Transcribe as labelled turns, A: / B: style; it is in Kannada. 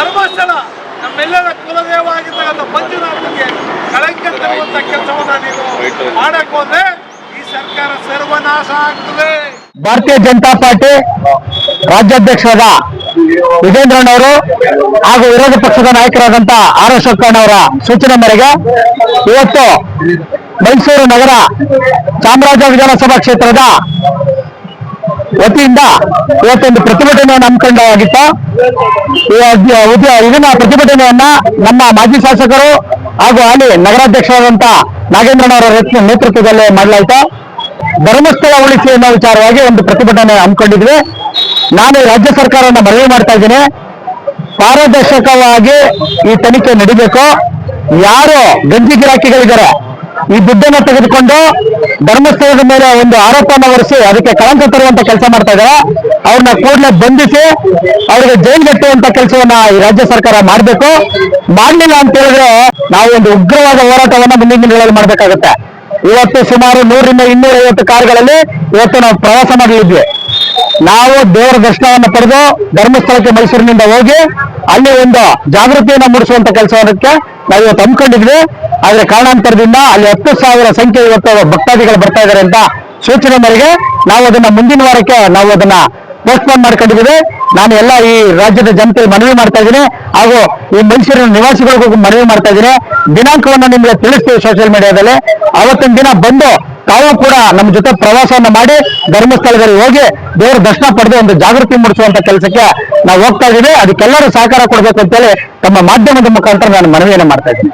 A: ಧರ್ಮಸ್ಥಳ ನಮ್ಮೆಲ್ಲರ ಕುಲದೇವ ಆಗಿರ್ತಕ್ಕಂಥ ಮಂಜುನಾಥನಿಗೆ ಕಳಂಕ ತರುವಂತ ಕೆಲಸವನ್ನ ನೀವು ಮಾಡಕ್ ಹೋದ್ರೆ ಈ ಸರ್ಕಾರ ಸರ್ವನಾಶ ಆಗ್ತದೆ.
B: ಭಾರತೀಯ ಜನತಾ ಪಾರ್ಟಿ ರಾಜ್ಯಾಧ್ಯಕ್ಷರಾದ ವಿಜೇಂದ್ರಣ್ಣವರು ಹಾಗೂ ವಿರೋಧ ಪಕ್ಷದ ನಾಯಕರಾದಂತ ಆರ್ ಅವರ ಸೂಚನೆ ಮೇರೆಗೆ ಇವತ್ತು ಮೈಸೂರು ನಗರ ಚಾಮರಾಜ ವಿಧಾನಸಭಾ ಕ್ಷೇತ್ರದ ವತಿಯಿಂದ ಇವತ್ತೊಂದು ಪ್ರತಿಭಟನೆಯನ್ನು ಹಮ್ಮಿಕೊಂಡಾಗಿತ್ತು ಇದನ್ನ ಪ್ರತಿಭಟನೆಯನ್ನ ನಮ್ಮ ಮಾಜಿ ಶಾಸಕರು ಹಾಗೂ ಅಲ್ಲಿ ನಗರಾಧ್ಯಕ್ಷರಾದಂತ ನಾಗೇಂದ್ರನವರ ನೇತೃ- ನೇತೃತ್ವದಲ್ಲಿ ಮಾಡಲಾಯಿತು. ಧರ್ಮಸ್ಥಳ ಉಳಿಸಿ ಅನ್ನೋ ವಿಚಾರವಾಗಿ ಒಂದು ಪ್ರತಿಭಟನೆ ಹಮ್ಮಿಕೊಂಡಿದ್ವಿ. ನಾನು ರಾಜ್ಯ ಸರ್ಕಾರವನ್ನು ಮನವಿ ಮಾಡ್ತಾ ಇದ್ದೀನಿ. ಪಾರದರ್ಶಕವಾಗಿ ಈ ತನಿಖೆ ನಡಿಬೇಕು. ಯಾರು ಗಂಜಿ ಗಿರಾಕಿಗಳಿದ್ದಾರೆ ಈ ದುಡ್ಡನ್ನ ತೆಗೆದುಕೊಂಡು ಧರ್ಮಸ್ಥಳದ ಮೇಲೆ ಒಂದು ಆರೋಪವನ್ನು ಹೊರಿಸಿ ಅದಕ್ಕೆ ಕಳಂಕ ತರುವಂತ ಕೆಲಸ ಮಾಡ್ತಾ ಇದ್ದಾರೆ. ಅವ್ರನ್ನ ಕೂಡಲೇ ಬಂಧಿಸಿ ಅವರಿಗೆ ಜೈಲು ಕಟ್ಟುವಂತ ಕೆಲಸವನ್ನ ಈ ರಾಜ್ಯ ಸರ್ಕಾರ ಮಾಡಬೇಕು. ಮಾಡಲಿಲ್ಲ ಅಂತ ಹೇಳಿದ್ರೆ ನಾವು ಒಂದು ಉಗ್ರವಾದ ಹೋರಾಟವನ್ನ ಮುಂದಿನ ದಿನಗಳಲ್ಲಿ ಮಾಡಬೇಕಾಗುತ್ತೆ. ಇವತ್ತು ಸುಮಾರು ನೂರಿಂದ ಇನ್ನೂರ ಐವತ್ತು ಕಾರುಗಳಲ್ಲಿ ಇವತ್ತು ನಾವು ಪ್ರವಾಸ ಮಾಡಲಿದ್ವಿ. ನಾವು ದೇವರ ದರ್ಶನವನ್ನು ಪಡೆದು ಧರ್ಮಸ್ಥಳಕ್ಕೆ ಮೈಸೂರಿನಿಂದ ಹೋಗಿ ಅಲ್ಲಿ ಒಂದು ಜಾಗೃತಿಯನ್ನು ಮೂಡಿಸುವಂತ ಕೆಲಸಕ್ಕೆ ನಾವು ಇವತ್ತು ಹಮ್ಮಿಕೊಂಡಿದ್ವಿ. ಆದ್ರೆ ಕಾರಣಾಂತರದಿಂದ ಅಲ್ಲಿ ಹತ್ತು ಸಾವಿರ ಸಂಖ್ಯೆ ಇವತ್ತು ಭಕ್ತಾದಿಗಳು ಬರ್ತಾ ಇದ್ದಾರೆ ಅಂತ ಸೂಚನೆ ಮೇರೆಗೆ ನಾವು ಅದನ್ನ ಮುಂದಿನ ವಾರಕ್ಕೆ ನಾವು ಅದನ್ನ ಪೋಸ್ಟ್ಪೋನ್ ಮಾಡ್ಕೊಂಡಿದ್ದೀವಿ. ನಾನು ಎಲ್ಲ ಈ ರಾಜ್ಯದ ಜನತೆ ಮನವಿ ಮಾಡ್ತಾ ಇದ್ದೀನಿ. ಹಾಗೂ ಈ ಮೈಸೂರಿನ ನಿವಾಸಿಗಳಿಗೂ ಮನವಿ ಮಾಡ್ತಾ ಇದ್ದೀನಿ. ದಿನಾಂಕವನ್ನು ನಿಮಗೆ ತಿಳಿಸ್ತೀವಿ ಸೋಷಿಯಲ್ ಮೀಡಿಯಾದಲ್ಲಿ ಅವತ್ತಿನ ದಿನ ಬಂದು ತಾವು ಕೂಡ ನಮ್ಮ ಜೊತೆ ಪ್ರವಾಸವನ್ನ ಮಾಡಿ ಧರ್ಮಸ್ಥಳದಲ್ಲಿ ಹೋಗಿ ದೇವರ ದರ್ಶನ ಪಡೆದು ಒಂದು ಜಾಗೃತಿ ಮೂಡಿಸುವಂತ ಕೆಲಸಕ್ಕೆ ನಾವು ಹೋಗ್ತಾ ಇದ್ದೀವಿ ಅದಕ್ಕೆಲ್ಲರೂ ಸಹಕಾರ ಕೊಡಬೇಕು ಅಂತೇಳಿ ತಮ್ಮ ಮಾಧ್ಯಮದ ಮುಖಾಂತರ ನಾನು ಮನವಿಯನ್ನು ಮಾಡ್ತಾ ಇದ್ದೀನಿ.